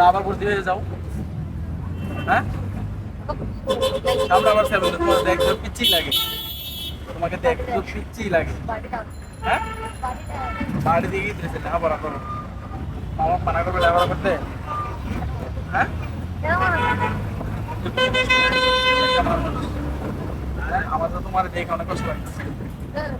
আবার ভর্তি হয়ে? যাও হ্যাঁ আমরা আবার তোমার দেখতে পিচ্ছি লাগে তোমাকে দেখতে পিচ্ছি লাগে হ্যাঁ বাড়ি দিয়ে গিয়েছে লেখাপড়া করো আমার মানা করবে লেখাপড়া করতে হ্যাঁ, আমার তো তোমার দেখে অনেক কষ্ট হ্যাঁ।